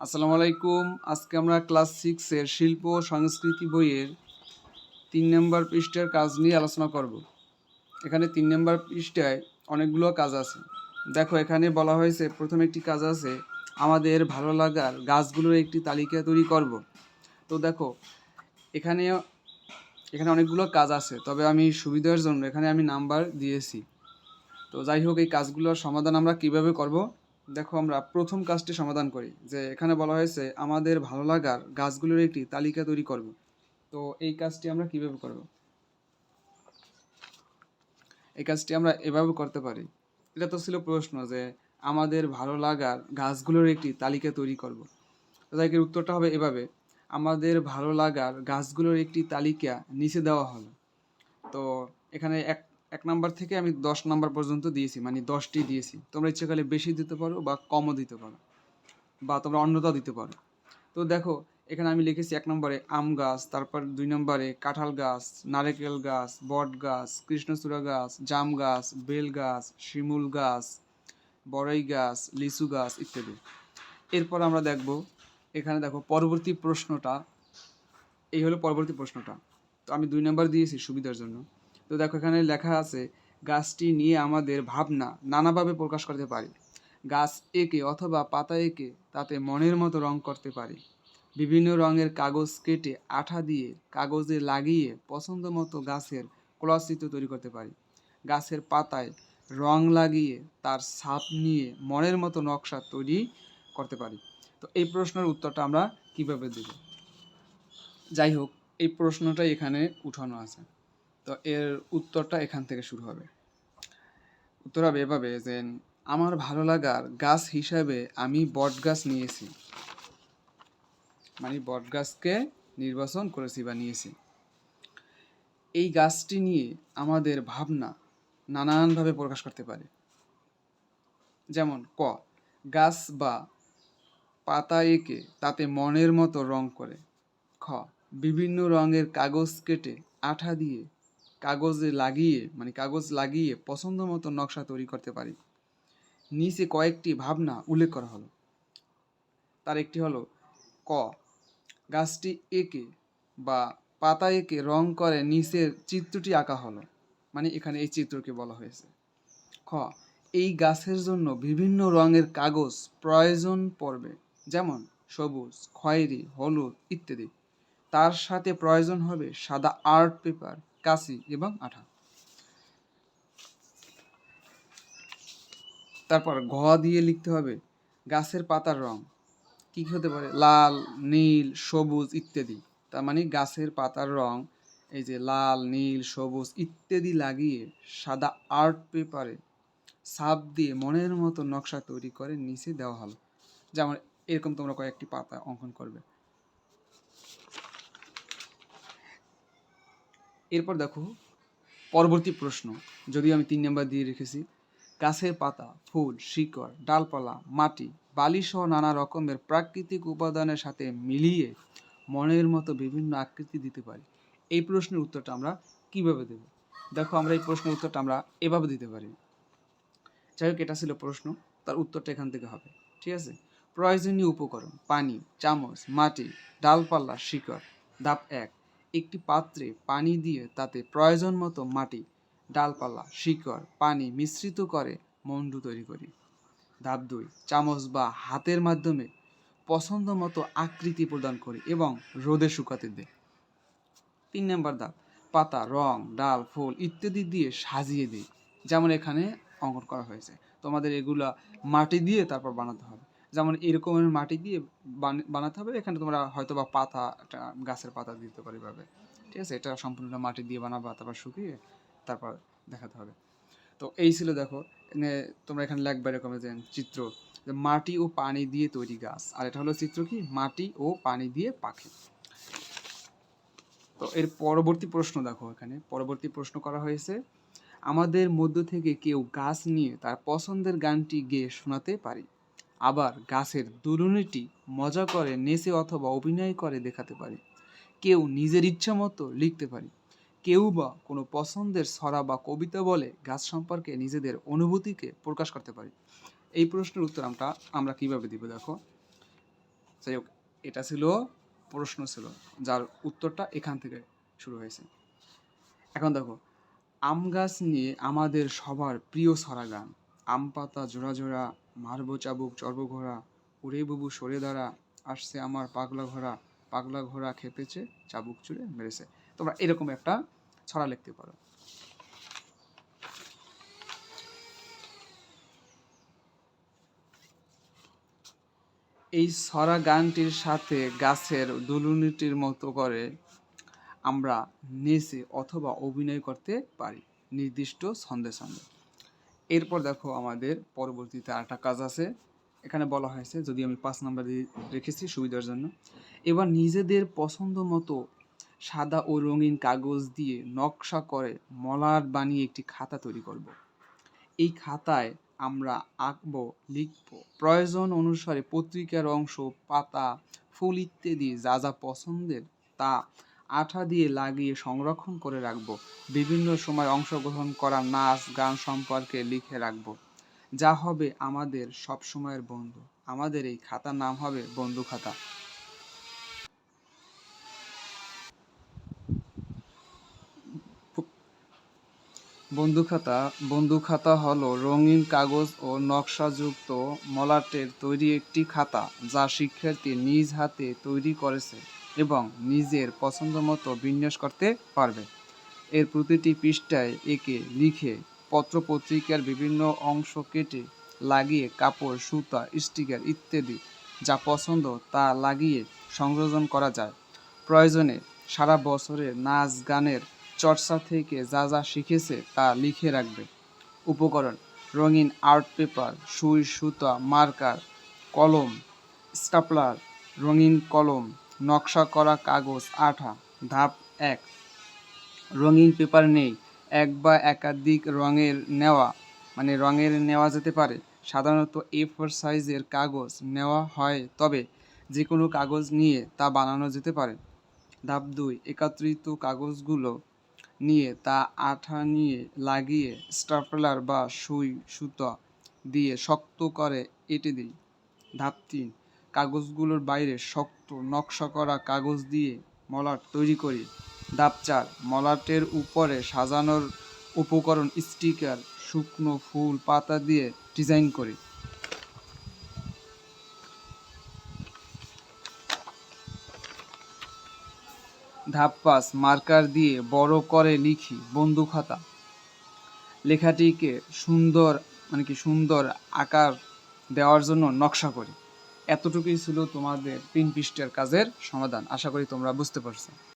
আসসালামু আলাইকুম। আজকে আমরা ক্লাস সিক্সের শিল্প সংস্কৃতি বইয়ের তিন নম্বর পৃষ্ঠার কাজ নিয়ে আলোচনা করব। এখানে তিন নম্বর পৃষ্ঠায় অনেকগুলো কাজ আছে। দেখো, এখানে বলা হয়েছে, প্রথম একটি কাজ আছে, আমাদের ভালো লাগার গাছগুলোর একটি তালিকা তৈরি করব। তো দেখো, এখানে এখানে অনেকগুলো কাজ আছে, তবে আমি সুবিধার জন্য এখানে আমি নাম্বার দিয়েছি। তো যাই হোক, এই কাজগুলোর সমাধান আমরা কীভাবে করব? দেখো আমরা প্রথম কাজটি সমাধান করি, যে এখানে বলা হয়েছে, আমাদের ভালো লাগার গাছগুলোর একটি তালিকা তৈরি করব। তো এই কাজটি আমরা কীভাবে করব? এই কাজটি আমরা এভাবে করতে পারি। এটা তো ছিল প্রশ্ন, যে আমাদের ভালো লাগার গাছগুলোর একটি তালিকা তৈরি করব। তো তাই এর উত্তরটা হবে এভাবে, আমাদের ভালো লাগার গাছগুলোর একটি তালিকা নিচে দেওয়া হলো। তো এখানে এক এক নাম্বার থেকে আমি দশ নাম্বার পর্যন্ত দিয়েছি মানে দশটি দিয়েছি। তোমরা ইচ্ছে করলে বেশি দিতে পারো বা কমও দিতে পারো, বা তোমরা অন্যতা দিতে পারো। তো দেখো, এখানে আমি লিখেছি এক নম্বরে আম গাছ, তারপর দুই নম্বরে কাঁঠাল গাছ, নারকেল গাছ, বট গাছ, কৃষ্ণচূড়া গাছ, জাম গাছ, বেল গাছ, শিমুল গাছ, বড়ই গাছ, লিচু গাছ ইত্যাদি। এরপর আমরা দেখব, এখানে দেখো পরবর্তী প্রশ্নটা, এই হলো পরবর্তী প্রশ্নটা। তো আমি দুই নম্বর দিয়েছি সুবিধার জন্য। তো দেখো, এখানে লেখা আছে, গাছটি নিয়ে আমাদের ভাবনা নানাভাবে প্রকাশ করতে পারি। গাছ এঁকে অথবা পাতা এঁকে তাতে মনের মতো রং করতে পারি। বিভিন্ন রঙের কাগজ কেটে আঠা দিয়ে কাগজে লাগিয়ে পছন্দ মতো গাছের কলাচিত্র তৈরি করতে পারি। গাছের পাতায় রং লাগিয়ে তার ছাপ নিয়ে মনের মতো নকশা তৈরি করতে পারি। তো এই প্রশ্নের উত্তরটা আমরা কীভাবে দেব? যাই হোক, এই প্রশ্নটাই এখানে উঠানো আছে। তো এর উত্তরটা এখান থেকে শুরু হবে। উত্তর হবে এভাবে যে, আমার ভালো লাগার গাছ হিসাবে আমি বট গাছ নিয়েছি। মানে বট গাছকে নির্বাচন করেছি বা নিয়েছি। এই গাছটি নিয়ে আমাদের ভাবনা নানানভাবে প্রকাশ করতে পারে। যেমন, ক, গাছ বা পাতা এঁকে তাতে মনের মতো রং করে। খ, বিভিন্ন রঙের কাগজ কেটে আঠা দিয়ে কাগজে লাগিয়ে মানে কাগজ লাগিয়ে পছন্দ মতো নকশা তৈরি করতে পারি। নিচে কয়েকটি ভাবনা উল্লেখ করা হলো। তার একটি হলো, ক, গাছটি এঁকে বা পাতা এঁকে রং করে নিচের চিত্রটি আঁকা হলো মানে এখানে এই চিত্রকে বলা হয়েছে। খ, এই গাছের জন্য বিভিন্ন রঙের কাগজ প্রয়োজন পড়বে, যেমন সবুজ, খয়েরি, হলুদ ইত্যাদি। তার সাথে প্রয়োজন হবে সাদা আর্ট পেপার কাঁচি এবং আঠা। তারপর ঘ দিয়ে লিখতে হবে, গাছের পাতার রং। কি কি হতে পারে? লাল, নীল, সবুজ ইত্যাদি। তার মানে গাছের পাতার রং, এই যে লাল, নীল, সবুজ ইত্যাদি লাগিয়ে সাদা আর্ট পেপারে ছাপ দিয়ে মনের মতো নকশা তৈরি করে নিচে দেওয়া হলো। যেমন এরকম তোমরা কয়েকটি পাতা অঙ্কন করবে। এরপর দেখো, পরবর্তী প্রশ্ন, যদিও আমি তিন নাম্বার দিয়ে রেখেছি। গাছের পাতা, ফুল, শিকড়, ডালপালা, মাটি, বালিসহ নানা রকমের প্রাকৃতিক উপাদানের সাথে মিলিয়ে মনের মতো বিভিন্ন আকৃতি দিতে পারি। এই প্রশ্নের উত্তরটা আমরা কীভাবে দেব? দেখো, আমরা এই প্রশ্নের উত্তরটা আমরা এভাবে দিতে পারি। যাই হোক, এটা ছিল প্রশ্ন, তার উত্তরটা এখান থেকে হবে, ঠিক আছে? প্রয়োজনীয় উপকরণ, পানি, চামচ, মাটি, ডালপালা, শিকড়, ধাপ এক। একটি পাত্রে পানি দিয়ে তাতে প্রয়োজন মতো মাটি, ডালপালা, শিকড়, পানি মিশ্রিত করে মন্ডু তৈরি করি। ধাপ দুই, চামচ বা হাতের মাধ্যমে পছন্দ মতো আকৃতি প্রদান করি এবং রোদে শুকাতে দেয় তিন নম্বর ধাপ, পাতা, রং, ডাল, ফুল ইত্যাদি দিয়ে সাজিয়ে দিই, যেমন এখানে অঙ্কন করা হয়েছে। তোমাদের এগুলা মাটি দিয়ে তারপর বানাতে হবে। যেমন এরকমের মাটি দিয়ে বানাতে হবে, এখানে তোমরা হয়তো বা পাতা গাছের পাতা দিতে পারি ভাবে ঠিক আছে? এটা সম্পূর্ণ মাটি দিয়ে বানাবা, তারপর শুকিয়ে তারপর দেখাতে হবে। তো এই ছিল দেখো তোমরা এখানে লিখবে এরকম যে চিত্র মাটি ও পানি দিয়ে তৈরি গাছ। আর এটা হলো চিত্র কি? মাটি ও পানি দিয়ে পাখি। তো এর পরবর্তী প্রশ্ন দেখো এখানে। পরবর্তী প্রশ্ন করা হয়েছে, আমাদের মধ্য থেকে কেউ গাছ নিয়ে তার পছন্দের গানটি গেয়ে শোনাতে পারি? আবার গাছের দুরুনিটি মজা করে, নেচে অথবা অভিনয় করে দেখাতে পারি। কেউ নিজের ইচ্ছা মতো লিখতে পারি। কেউ বা কোনো পছন্দের ছড়া বা কবিতা বলে গাছ সম্পর্কে নিজেদের অনুভূতিকে প্রকাশ করতে পারি। এই প্রশ্নের উত্তর আমরা আমরা কীভাবে দিব দেখো? যাই হোক, এটা ছিল, প্রশ্ন ছিল, যার উত্তরটা এখান থেকে শুরু হয়েছে। এখন দেখো, আম গাছ নিয়ে আমাদের সবার প্রিয় ছড়া গান। আম পাতা, জোড়া জোড়া মারবো চাবুক চর্ব ঘোড়া উড়ে বুবু সরে দাঁড়া, আসছে আমার পাগলা ঘোড়া পাগলা ঘোড়া খেপেছে, চাবুক চুড়ে মেরেছে। তোমরা এরকম একটা ছড়া লিখতে পারো। এই ছড়া গানটির সাথে গাছের দুলুনিটির মতো করে আমরা নেচে অথবা অভিনয় করতে পারি। নির্দিষ্ট ছন্দে ছন্দে। এরপর দেখো আমাদের পরবর্তীতে আরেকটা কাজ আছে এখানে বলা হয়েছে, যদি আমি পাঁচ নাম্বার রেখেছি সুবিধার জন্য, এবার নিজেদের পছন্দ মতো সাদা ও রঙিন কাগজ দিয়ে নকশা করে মলাট বানিয়ে একটি খাতা তৈরি করব। এই খাতায় আমরা আঁকবো, লিখব প্রয়োজন অনুসারে পত্রিকার অংশ, পাতা, ফুল ইত্যাদি যা যা পছন্দের তা আঠা দিয়ে লাগিয়ে সংরক্ষণ করে রাখব। বিভিন্ন সময় অংশগ্রহণ করা নাচ, গান সম্পর্কে লিখে রাখব। যা হবে আমাদের সব সময়ের বন্ধু। আমাদের এই খাতার নাম হবে বন্ধু খাতা। বন্ধু খাতা। বন্ধু খাতা হলো রঙিন কাগজ ও নকশাযুক্ত মলাটের তৈরি একটি খাতা যা শিক্ষার্থী নিজ হাতে তৈরি করেছে। এবং নিজের পছন্দ মতো বিন্যাস করতে পারবে। এর প্রতিটি পৃষ্ঠায় একে লিখে পত্রপত্রিকার বিভিন্ন অংশ কেটে লাগিয়ে কাপড়, সুতা, স্টিকার ইত্যাদি যা পছন্দ তা লাগিয়ে সংযোজন করা যায়। প্রয়োজনে সারা বছরের নাচ গানের চর্চা থেকে যা যা শিখেছে তা লিখে রাখবে। উপকরণ, রঙিন আর্ট পেপার, সুই, সুতা, মার্কার, কলম, স্টাপলার, রঙিন কলম নকশা করা কাগজ, আঠা, ধাপ এক। রঙিন পেপার নেই, এক বা একাধিক রঙের নেওয়া মানে রঙের নেওয়া যেতে পারে। সাধারণত এ ফোর সাইজের কাগজ নেওয়া হয়, তবে যে কোনো কাগজ নিয়ে তা বানানো যেতে পারে। ধাপ দুই, একত্রিত কাগজগুলো নিয়ে তা আঠা নিয়ে লাগিয়ে স্টাপলার বা সুই, সুতা দিয়ে শক্ত করে এঁটে দিই। ধাপ তিন কাগজগুলোর বাইরে শক্ত নকশা করা কাগজ দিয়ে মলাট তৈরি করি। ধাপ চার, মলাটের উপরে সাজানোর উপকরণ, স্টিকার, শুকনো ফুল, পাতা দিয়ে ডিজাইন করি। ধাপ পাঁচ, মার্কার দিয়ে বড় করে লিখি বন্ধু খাতা লেখাটিকে সুন্দর মানে কি সুন্দর আকার দেওয়ার জন্য নকশা করি। এতটুকুই ছিল তোমাদের তিন পৃষ্ঠের কাজের সমাধান। আশা করি তোমরা বুঝতে পারছ।